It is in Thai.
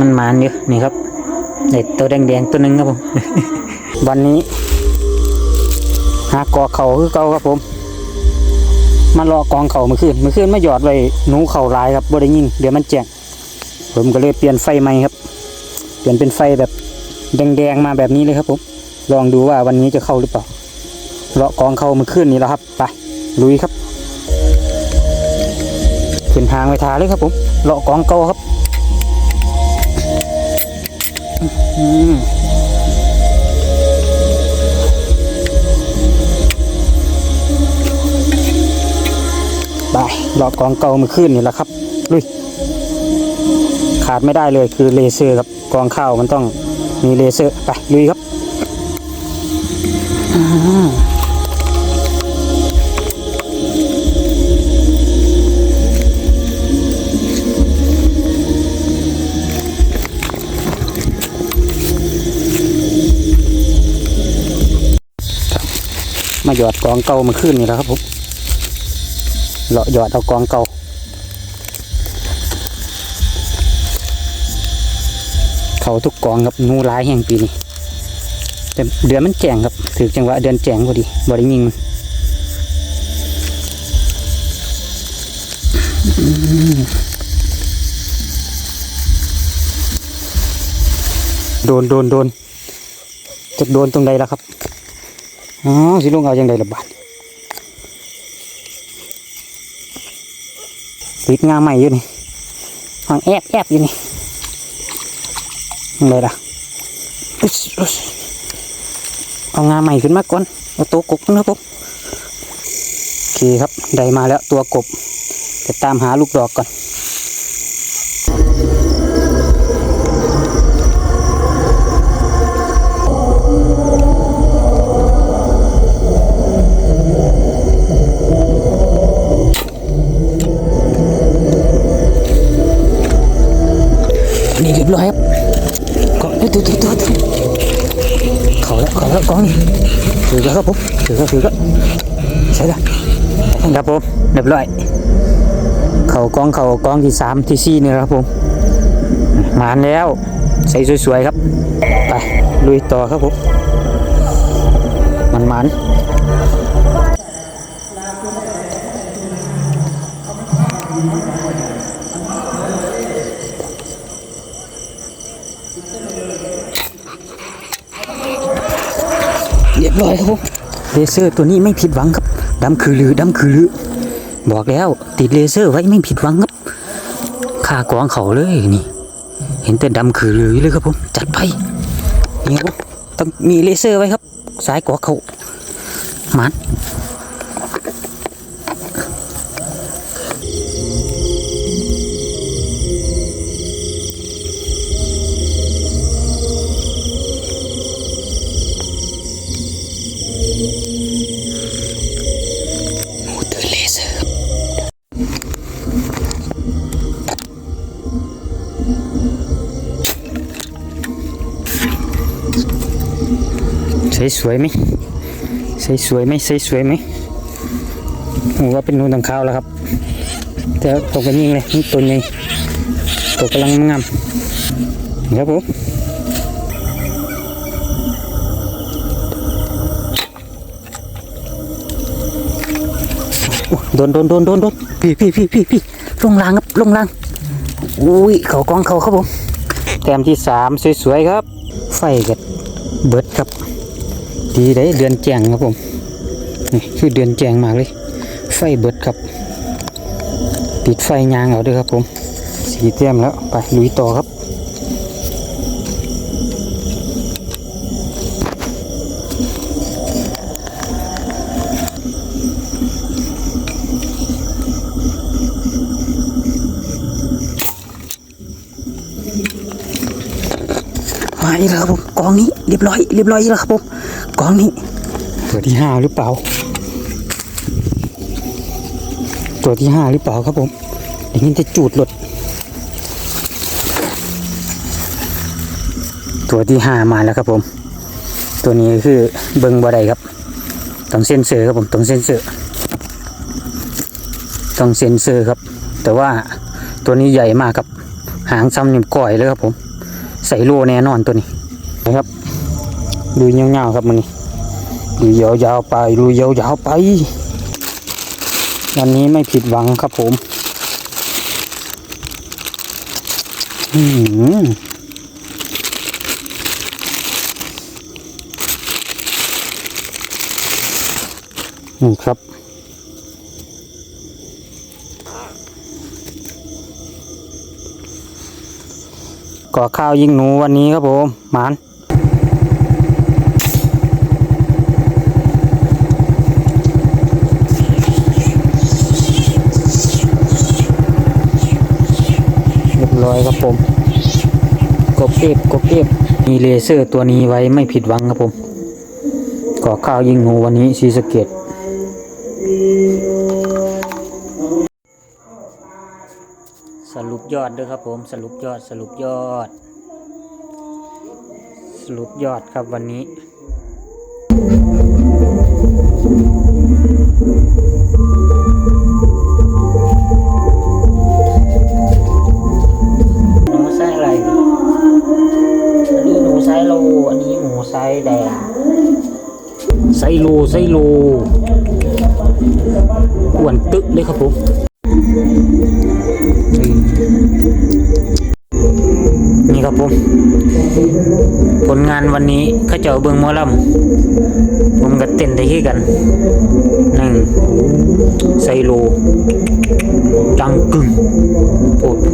มันหมานอยู่นี่ครับเด็ดตัวแดงๆตัวหนึงครับผม วันนี้หากอเขาคือเก่าครับผม มารอกองเขาเมื่อคืนเมื่อคืนมาหยอดไว้หนูเข่าลายครับบ่ได้ยินเดี๋ยวมันแจ้งผมก็เลยเปลี่ยนไฟใหม่ครับ เปลี่ยนเป็นไฟแบบแดงๆมาแบบนี้เลยครับผมลองดูว่าวันนี้จะเข้าหรือเปล่าเลาะกองเขาเมื่อคืนนี้แล้วครับไปลุยครับขึ้นทางไปทาเลยครับผมเลาะกองเก่าครับ ไปรอบกองเก่ามื่อคืนนี่แหละครับ ลุย ขาดไม่ได้เลยคือเลเซอร์ครับกองข้าวมันต้องมีเลเซอร์ ไป ลุยครับ มาหยอดกองเก่ามาขึ้นนี่แล้วครับผมเลาะหยอดเอากองเก่าเขาทุกกองครับงูร้ายแห่งปีนี้แต่เดือนมันแจ่งครับถือจังหวะเดือนแจงพอดีบริยิงมันโดนโดนโดนจะโดนตรงใดแล้วครับ อ๋อสิลงเอาจังไดละบาดติดงาใหม่อยู่นี่ห้องแอบแอบอยู่นี่ยังไงล่ะอุ๊ยอุ๊ยเอางาใหม่ขึ้นมาก่อนเอาตัวกบนะครับโอเคครับได้มาแล้วตัวกบจะตามหาลูกดอกก่อน แล้วครับผมถือแล้วถือแล้วใช่แล้วครับผมเรียบร้อยเขากองเขากองที่สามที่สี่นี่ครับผมมาแล้วใส่สวยๆครับ ไปลุยต่อครับผมมันมันเรี บร้อยครับผมเลเซอร์ตัวนี้ไม่ผิดหวังครับดำคือลือดำคือลือบอกแล้วติดเลเซอร์ไว้ไม่ผิดหวังครับค่ากองเขาเลยนี่ เห็นแต่ดำคือลือเลยครับผมจัดไปนี่ครับต้องมีเลเซอร์ไว้ครับ สายกอเขามัน ส่สวยไหมใส่สวยไหมใส่สวยไหมผมว่าเป็นนูนตังข้าวแล้วครับ แต่ตกกันยิงเลยนี่ตัวใหญ่ตัวกำลังงามนี่ครับผมโดนโดนโดนโดนโดนพี่พี่พี่พี่พี่ลงล่างครับลงล่างอุ้ยเขากองเขาครับผมแต้มที่สามสวยๆครับ ไฟกับเบิดครับ ดีได้เดือนแจงครับผมนี่คือเดือนแจงมากเลย ไฟเบิดครับปิดไฟยางเอาด้วยครับผม สีเต็มแล้วไปลุยต่อครับ มาอีกแล้วครับผมกองนี้เรียบร้อยเรียบร้อยอีกแล้วครับผมกองนี้ตัวที่ห้าหรือเปล่า ตัวที่ห้าหรือเปล่าครับผมเดี๋ยวนี้จะจูดหลดตัวที่ห้ามาแล้วครับผม ตัวนี้คือเบิงบ่ได้ครับต้องเซ็นเซอร์ครับผมต้องเซ็นเซอร์ต้องเซ็นเซอร์ครับ แต่ว่าตัวนี้ใหญ่มากครับ หางซ้ำนิ่มก่อยเลยครับผม ใส่โลแน่นอนตัวนี้นะครับดูเงาๆครับมันนี่ดูยาวๆไปดูยาวๆไป วันนี้ไม่ผิดหวังครับผมอืมนี่ครับ อข้าวยิงหนูวันนี้ครับผมหมานเรียบร้อยครับผม กบเอฟกบเอฟมีเลเซอร์ตัวนี้ไว้ไม่ผิดหวังครับผม ก่อข้าวยิงหนูวันนี้ซีสเกต ปยอดด้วยครับผมสรุปยอดสรุปยอด สรุปยอดครับวันนี้หนูไส้อะไร อันนี้หนูไซโล อันนี้หมูไซแดงไซโลไซโลอ้วนตึ๊กเลยครับผม ครับผม ผลงานวันนี้ข้าเจ้าเบิงมอลำผมกับเต้นได้ที่กันหนึ่งไซโลจังกึ่งโปดโพ